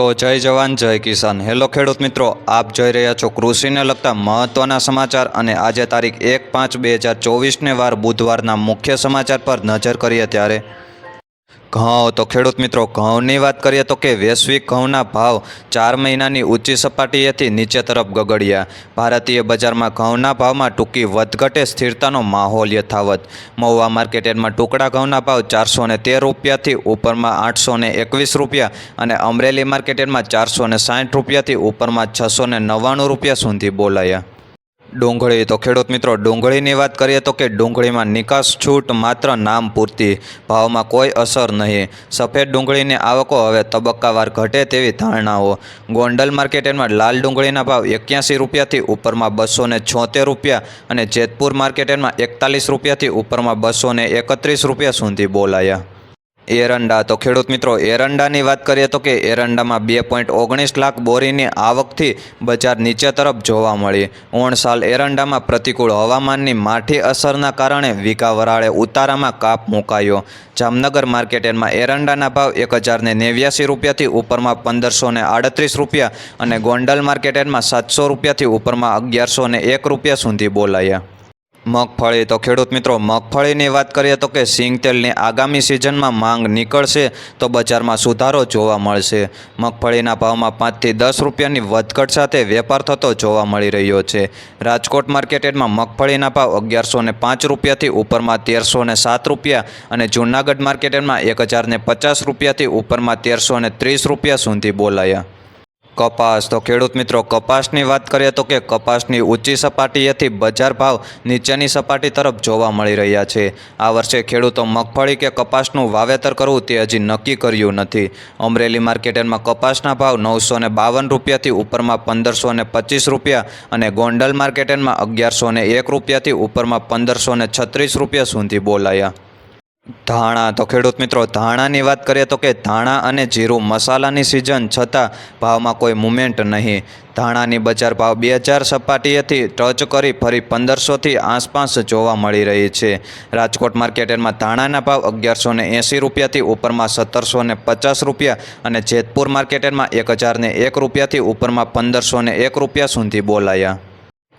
તો જય જવાન, જય કિસાન. હેલો ખેડૂત મિત્રો, આપ જોઈ રહ્યા છો કૃષિને લગતા મહત્ત્વના સમાચાર અને આજે તારીખ એક પાંચ બે હજાર ચોવીસને વાર બુધવારના મુખ્ય સમાચાર પર નજર કરીએ ત્યારે ઘઉં, તો ખેડૂત મિત્રો, ઘઉંની વાત કરીએ તો કે વૈશ્વિક ઘઉંના ભાવ ચાર મહિનાની ઊંચી સપાટીએથી નીચે તરફ ગગડ્યા. ભારતીય બજારમાં ઘઉંના ભાવમાં ટૂંકી વધઘટે સ્થિરતાનો માહોલ યથાવત. મહુવા માર્કેટમાં ટુકડા ઘઉંના ભાવ ચારસો ને તેર રૂપિયાથી ઉપરમાં આઠસો ને એકવીસ રૂપિયા અને અમરેલી માર્કેટમાં ચારસો ને સાઠ રૂપિયાથી ઉપરમાં છસો ને નવ્વાણું રૂપિયા સુધી બોલાયા. ડુંગળી. તો ખેડૂત મિત્રો, ડુંગળીની વાત કરીએ તો કે ડુંગળીમાં નિકાસ, છૂટ માત્ર નામ પૂરતી ભાવમાં કોઈ અસર નહીં. સફેદ ડુંગળીની આવકો હવે તબક્કાવાર ઘટે તેવી ધારણાઓ. ગોંડલ માર્કેટમાં લાલ ડુંગળીના ભાવ એક્યાસી રૂપિયાથી ઉપરમાં બસો ને છોતેર રૂપિયા અને જેતપુર માર્કેટમાં એકતાલીસ રૂપિયાથી ઉપરમાં બસો ને એકત્રીસ રૂપિયા સુધી બોલાયા. એરંડા. તો ખેડૂત મિત્રો, એરંડાની વાત કરીએ તો કે એરંડામાં બે પોઈન્ટ ઓગણીસ લાખ બોરીની આવકથી બજાર નીચે તરફ જોવા મળી. ઓણ સાલ એરંડામાં પ્રતિકૂળ હવામાનની માઠી અસરના કારણે વીઘા વરાળે ઉતારામાં કાપ મુકાયો. જામનગર માર્કેટમાં એરંડાના ભાવ એક હજારને નેવ્યાસી રૂપિયાથી ઉપરમાં પંદરસો ને આડત્રીસ રૂપિયા અને ગોંડલ માર્કેટમાં સાતસો રૂપિયાથી ઉપરમાં અગિયારસો ને એક રૂપિયા સુધી બોલાયા. મગફળી. તો ખેડૂત મિત્રો, મગફળીની વાત કરીએ તો કે સિંગતેલની આગામી સિઝનમાં માંગ નીકળશે તો બજારમાં સુધારો જોવા મળશે. મગફળીના ભાવમાં પાંચથી દસ રૂપિયાની વધઘટ સાથે વેપાર થતો જોવા મળી રહ્યો છે. રાજકોટ માર્કેટમાં મગફળીના ભાવ અગિયારસો ને પાંચ રૂપિયાથી ઉપરમાં તેરસો ને સાત રૂપિયા અને જૂનાગઢ માર્કેટમાં એક હજારને પચાસ રૂપિયાથી ઉપરમાં તેરસો ને ત્રીસ રૂપિયા સુધી બોલાયા. કપાસ. તો ખેડૂત મિત્રો, કપાસની વાત કરીએ તો કે કપાસની ઊંચી સપાટીએથી બજાર ભાવ નીચેની સપાટી તરફ જોવા મળી રહ્યા છે. આ વર્ષે ખેડૂતો મગફળી કે કપાસનું વાવેતર કરવું તે હજી નક્કી કર્યું નથી. અમરેલી માર્કેટમાં કપાસના ભાવ નવસો ને બાવન રૂપિયાથી ઉપરમાં પંદરસો ને પચીસ રૂપિયા અને ગોંડલ માર્કેટમાં અગિયારસો ને એક રૂપિયાથી ઉપરમાં પંદરસો ને છત્રીસ રૂપિયા સુધી બોલાયા. ધાણા. તો ખેડૂત મિત્રો, ધાણાની વાત કરીએ તો કે ધાણા અને જીરું મસાલાની સિઝન છતાં ભાવમાં કોઈ મુમેન્ટ નહીં. ધાણાની બજાર ભાવ બે હજાર સપાટીએથી ટચ કરી ફરી પંદરસોથી આસપાસ જોવા મળી રહી છે. રાજકોટ માર્કેટમાં ધાણાના ભાવ અગિયારસો ને એંસી રૂપિયાથી ઉપરમાં સત્તરસો ને પચાસ રૂપિયા અને જેતપુર માર્કેટમાં એક હજારને એક રૂપિયાથી ઉપરમાં પંદરસો ને એક રૂપિયા સુધી બોલાયા.